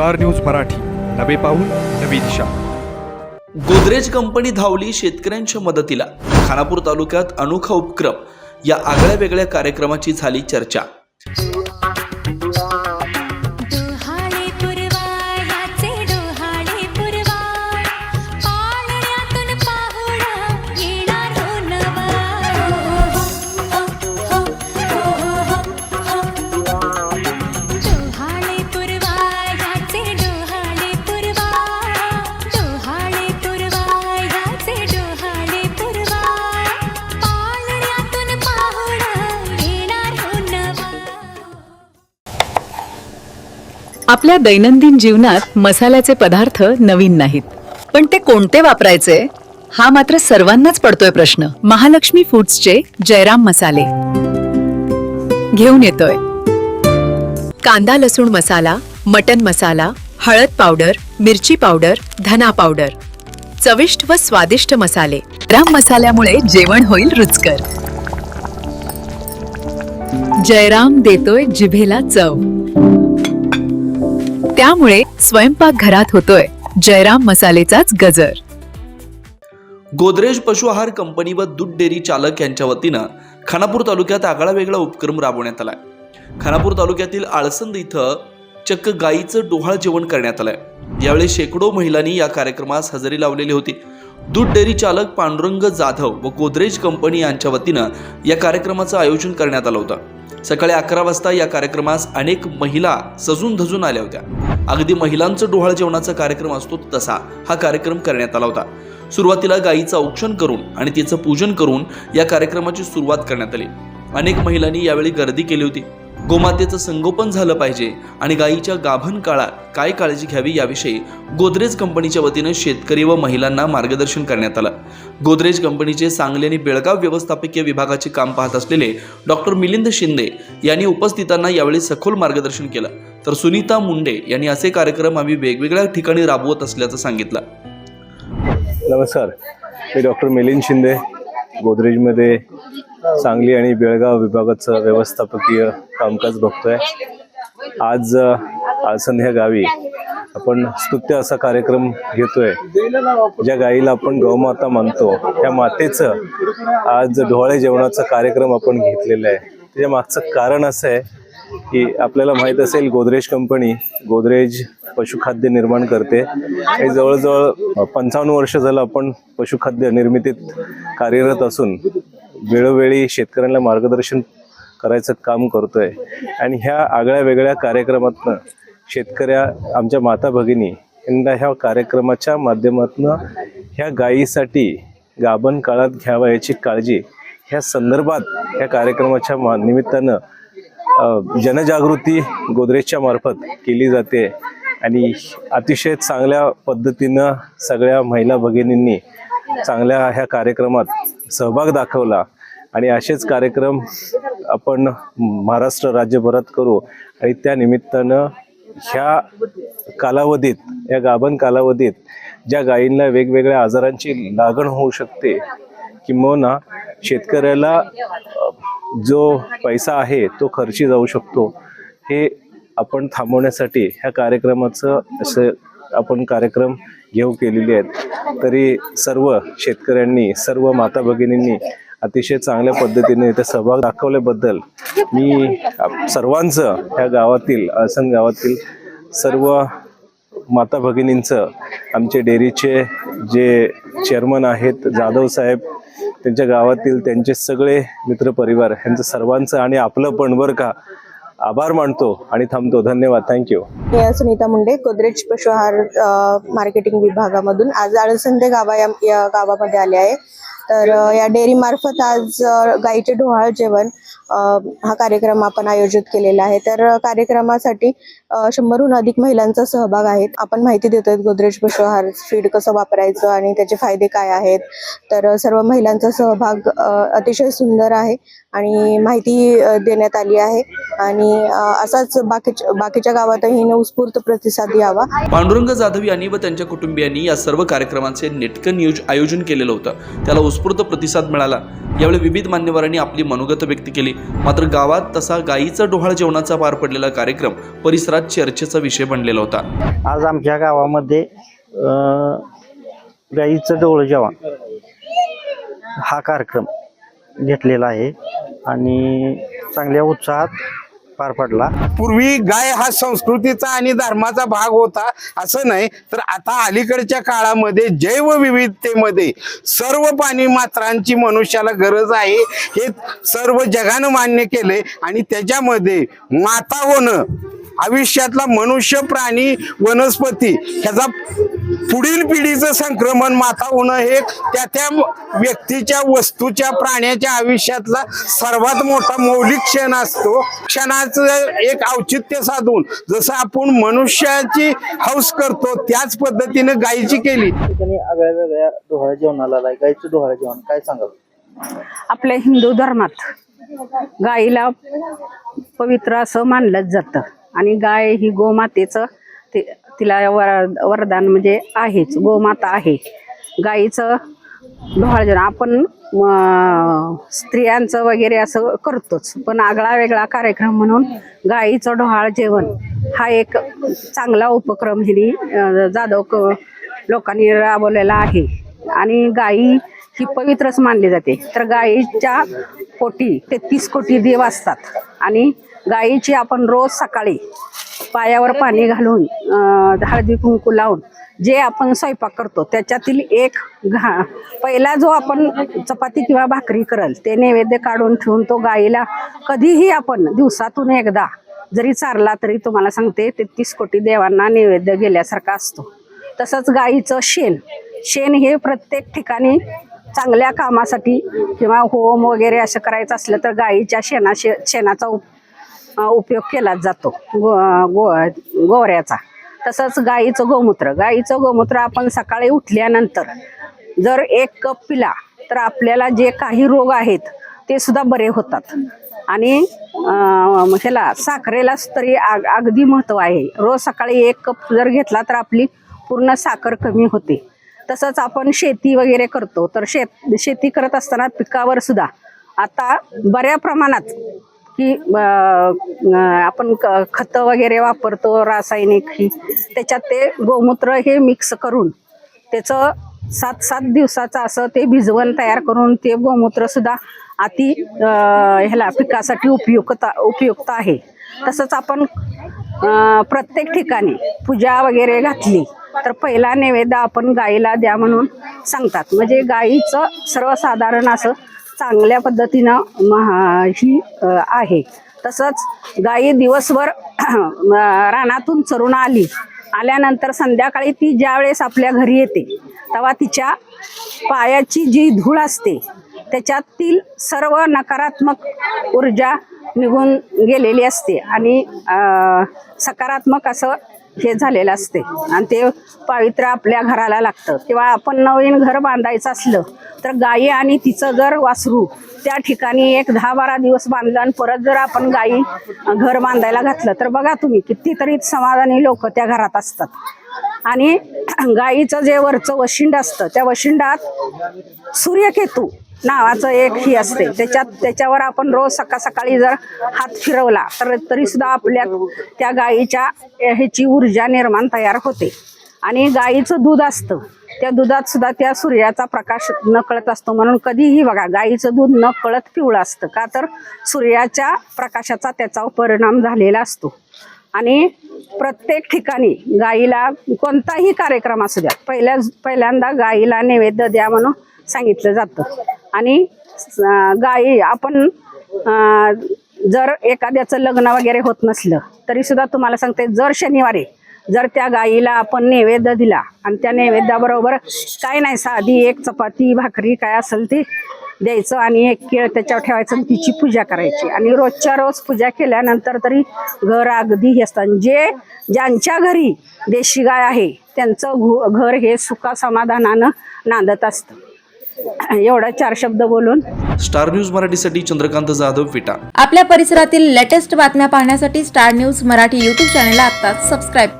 Star news Marathi. नवे पाऊल नवी दिशा. गोदरेज कंपनी धावली शेतकऱ्यांच्या मदतीला. खानापूर तालुक्यात अनोखा उपक्रम. या आगळ्या वेगळ्या कार्यक्रमाची झाली चर्चा. आपल्या दैनंदिन जीवनात मसाल्याचे पदार्थ नवीन नाहीत. पण ते कोणते वापरायचे? हा मात्र सर्वांनाच पडतोय प्रश्न. महालक्ष्मी फूड्सचे जयराम मसाले. घेऊन येतोय. कांदा लसूण मसाला मटन मसाला हळद पावडर मिरची पावडर धना पावडर. चविष्ट व स्वादिष्ट मसाले. जयराम मसाल्यामुळे जेवण होईल रुचकर. जयराम देतोय जिभेला चव. त्यामुळे स्वयंपाक घरात होतोय. जयराम मसालेचाच गजर. गोदरेज पशु आहार कंपनी व दूध डेअरी चालक यांच्या वतीनं खानापूर तालुक्यात आगळा वेगळा उपक्रम राबवण्यात आलाय. खानापूर तालुक्यातील आळसंद इथं चक्क गाईचं डोहाळ जेवण करण्यात आलंय. यावेळी शेकडो महिलांनी या कार्यक्रमास हजेरी लावलेली होती. दूध डेअरी चालक पांडुरंग जाधव व गोदरेज कंपनी यांच्या वतीनं या कार्यक्रमाचं आयोजन करण्यात आलं होतं. सकाळी अकरा वाजता या कार्यक्रमास अनेक महिला सजून धजून आल्या होत्या. अगदी महिलांचं डोहाळ जेवणाचा कार्यक्रम असतो तसा हा कार्यक्रम करण्यात आला होता. सुरुवातीला गायीचं औक्षण करून आणि तिचं पूजन करून या कार्यक्रमाची सुरुवात करण्यात आली. अनेक महिलांनी यावेळी गर्दी केली होती. गोमातेचं संगोपन झालं पाहिजे आणि गायीच्या गाभण काळात काय काळजी घ्यावी याविषयी गोदरेज कंपनीच्या वतीनं शेतकरी व महिलांना मार्गदर्शन करण्यात आलं. गोदरेज कंपनीचे सांगली आणि बेळगाव व्यवस्थापकीय विभागाचे काम पाहत असलेले डॉक्टर मिलिंद शिंदे यांनी उपस्थितांना यावेळी सखोल मार्गदर्शन केलं. तर सुनीता मुंडे यांनी असे कार्यक्रम आम्ही वेगवेगळ्या ठिकाणी राबवत असल्याचं सांगितलं. नमस्कार. मी डॉक्टर मिलिंद शिंदे गोदरेजमध्ये सांगली आणि बेळगाव विभागाचं व्यवस्थापकीय कामकाज बघतोय. आज अ, ह्या गावी आपण स्तुत्य असा कार्यक्रम घेतोय ज्या गाईला आपण गौमाता मानतो. त्या मातेचं आज डोहाळे जेवणाचा कार्यक्रम आपण घेतलेला आहे. त्याच्या मागचं कारण असं आहे की आपल्याला माहीत असेल गोदरेज कंपनी गोदरेज पशुखाद्य निर्माण करते. हे जवळजवळ पंचावन्न वर्ष झालं आपण पशुखाद्य निर्मितीत कार्यरत असून वेळोवेळी शेतकऱ्यांना मार्गदर्शन करायचं काम करतोय. आणि ह्या आगळ्या वेगळ्या कार्यक्रमातनं शेतकऱ्या आमच्या माता भगिनी यांना ह्या कार्यक्रमाच्या माध्यमातनं ह्या गायीसाठी गाभण काळात घ्यावा याची काळजी ह्या संदर्भात ह्या कार्यक्रमाच्या मा निमित्तानं जनजागृती गोदरेजच्या मार्फत केली जाते आणि अतिशय चांगल्या पद्धतीनं सगळ्या महिला भगिनींनी चांगल्या ह्या कार्यक्रमात सहभाग दाखवला. आणि असेच कार्यक्रम आपण महाराष्ट्र राज्यभरात करू आणि त्या निमित्तानं ह्या कालावधीत या गाभण कालावधीत ज्या गायींना वेगवेगळ्या आजारांची लागण होऊ शकते किंबहुना शेतकऱ्याला जो पैसा आहे तो खर्ची जाऊ शकतो. हे आपण थांबवण्यासाठी ह्या कार्यक्रमाचं असं आपण कार्यक्रम घेऊ केलेले आहेत. तरी सर्व शेतकऱ्यांनी सर्व माता भगिनींनी अतिशय चांगल्या पद्धतीने इथे सहभाग दाखवल्याबद्दल मी सर्वांचं ह्या गावातील आसन गावातील सर्व माता भगिनींचं आमचे डेअरीचे जे चेअरमन आहेत जाधव साहेब त्यांच्या गावातील त्यांचे सगळे मित्रपरिवार यांचं सर्वांचं आणि आपलं पण बरं का. आभार मानतो आणि थांबतो. धन्यवाद. थँक्यू मी सुनीता मुंडे गोदरेज पशु आहार मार्केटिंग विभागामधून. आज आळसंदे गावा या या गावामध्ये आले आहे. तर या डेअरी मार्फत आज गाईचे ढोहाळ जेवण हा कार्यक्रम आपण आयोजित केलेला आहे. तर कार्यक्रमासाठी शंभरहून अधिक महिलांचा सहभाग आहे आपण माहिती देतोय गोदरेज पशुआहार फीड कसं वापरायचं आणि त्याचे फायदे काय आहेत. तर सर्व महिलांचा सहभाग अतिशय सुंदर आहे आणि माहिती देण्यात आली आहे. आणि असाच बाकीच्या बाकीच्या गावातही उत्स्फूर्त प्रतिसाद यावा. पांडुरंग जाधव यांनी व त्यांच्या कुटुंबियांनी या सर्व कार्यक्रमांचे नेटकं नियोज आयोजन केलेलं होतं. त्याला उत्स्फूर्त प्रतिसाद मिळाला. यावेळी विविध मान्यवरांनी आपली मनोगत व्यक्त केली. मात्र गावात तसा गायीचा डोहाळ जेवणाचा पार पडलेला कार्यक्रम परिसरात चर्चेचा विषय बनलेला होता. आज आमच्या गावामध्ये गाईचं डोळं जेवण हा कार्यक्रम घेतलेला आहे आणि चांगल्या उत्साहात पार पडला. पूर्वी गाय हा संस्कृतीचा आणि धर्माचा भाग होता असं नाही. तर आता अलीकडच्या काळामध्ये जैवविविधतेमध्ये सर्व पाणी मात्रांची मनुष्याला गरज आहे हे सर्व जगानं मान्य केले आणि त्याच्यामध्ये माता होणं आयुष्यातला मनुष्य प्राणी वनस्पती ह्याचा पुढील पिढीचं संक्रमण माता होणं हे त्या त्या व्यक्तीच्या वस्तूच्या प्राण्याच्या आयुष्यातला सर्वात मोठा मौलिक क्षण असतो. क्षणाचं एक औचित्य साधून जसं आपण मनुष्याची हौस करतो त्याच पद्धतीनं गायीची केली. आगळ्या वेगळ्या डोहाळ्या जेवणाला आलाय गाईचं डोहाळ्या जेवण काय सांगाल? आपल्या हिंदू धर्मात गाईला पवित्र असं मानलं जातं. आणि गाय ही गोमातेचं ते तिला वर वरदान म्हणजे आहेच गोमाता आहे. गाईचं डोहाळ जेवण आपण स्त्रियांचं वगैरे असं करतोच. पण आगळा वेगळा कार्यक्रम म्हणून गाईचं डोहाळ जेवण हा एक चांगला उपक्रम हिने जाधव लोकांनी राबवलेला आहे. आणि गाई ही पवित्रच मानली जाते. तर गाईच्या पोटी तेहतीस कोटी देव असतात. आणि गाईची आपण रोज सकाळी पायावर पाणी घालून हळदी कुंकू लावून जे आपण स्वयंपाक करतो त्याच्यातील एक घा पहिला जो आपण चपाती किंवा भाकरी करल ते नैवेद्य काढून ठेवून तो गाईला कधीही आपण दिवसातून एकदा जरी चारला तरी तुम्हाला सांगते तेहतीस कोटी देवांना नैवेद्य गेल्यासारखा असतो. तसंच गाईचं शेण शेण हे प्रत्येक ठिकाणी चांगल्या कामासाठी किंवा होम वगैरे असं करायचं असलं तर गाईच्या शेणा शे शेणाचा उप उपयोग केला जातो. गो गो गोवऱ्याचा. तसंच गाईचं गोमूत्र. गाईचं गोमूत्र आपण सकाळी उठल्यानंतर जर एक कप पिला तर आपल्याला जे काही रोग आहेत ते सुद्धा बरे होतात. आणि ह्याला साखरेलाच तरी आग अगदी महत्त्व आहे. रोज सकाळी एक कप जर घेतला तर आपली पूर्ण साखर कमी होते. तसंच आपण शेती वगैरे करतो. तर शेत शेती करत असताना पिकावर सुद्धा. आता बऱ्या प्रमाणात की आपण क- खतं वगैरे वापरतो रासायनिक ही. त्याच्यात ते गोमूत्र हे मिक्स करून त्याचं सात सात दिवसाचं असं ते भिजवण तयार करून ते गोमूत्रसुद्धा अति ह्याला पिकासाठी उपयुक्तता उपयुक्त आहे. तसंच आपण प्रत्येक ठिकाणी पूजा वगैरे घातली तर पहिला नैवेद्य आपण गाईला द्या म्हणून सांगतात. म्हणजे गाईचं सर्वसाधारण असं चांगल्या पद्धतीनं ही आहे. तसंच गाई दिवसभर रानातून चरून आली आल्यानंतर संध्याकाळी ती ज्यावेळेस आपल्या घरी येते तेव्हा तिच्या पायाची जी धूळ असते त्याच्यातील सर्व नकारात्मक ऊर्जा निघून गेलेली असते. आणि सकारात्मक असं हे झालेलं असते. आणि ते पावित्र्य आपल्या घराला लागतं. किंवा आपण नवीन घर बांधायचं असलं तर गाई आणि तिचं जर वासरू त्या ठिकाणी एक दहा बारा दिवस बांधलं आणि परत जर आपण गाई घर बांधायला घातलं तर बघा तुम्ही कितीतरी समाधानी लोक त्या घरात असतात. आणि गाईचं जे वरचं वशिंड असतं त्या वशिंडात सूर्यकेतू नावाचं एक ही असते. त्याच्यात त्याच्यावर आपण रोज सकाळ सकाळी जर हात फिरवला तर तरी सुद्धा आपल्या त्या गाईच्या ह्याची ऊर्जा निर्माण तयार होते. आणि गाईचं दूध असतं. त्या दुधात सुद्धा त्या सूर्याचा प्रकाश न कळत असतो. म्हणून कधीही बघा गाईचं दूध न कळत पिवळं असतं. का तर सूर्याच्या प्रकाशाचा त्याचा परिणाम झालेला असतो. आणि प्रत्येक ठिकाणी गाईला कोणताही कार्यक्रम असू द्या पहिल्या पहिल्यांदा गाईला नैवेद्य द्या म्हणून सांगितलं जातं. आणि अं, गाई आपण जर एखाद्याचं लग्न वगैरे होत नसलं तरी सुद्धा तुम्हाला सांगते जर शनिवारी जर त्या गाईला आपण नैवेद्य दिला आणि त्या नैवेद्याबरोबर काय नाही साधी एक चपाती भाकरी काय असेल ते द्यायचं आणि एक केळ त्याच्यावर ठेवायचं आणि तिची पूजा करायची. आणि रोजच्या रोज पूजा केल्यानंतर तरी घर अगदी हे असतं. आणि जे ज्यांच्या घरी देशी गाय आहे त्यांचं घु- घर हे सुखा समाधानानं नांदत असतं. एवढा चार शब्द बोलून. स्टार न्यूज मराठीसाठी चंद्रकांत जाधव विटा. आपल्या परिसरातील लेटेस्ट बातम्या पाहण्यासाठी स्टार न्यूज मराठी यूट्यूब चॅनलला आत्ताच सबस्क्राईब करा.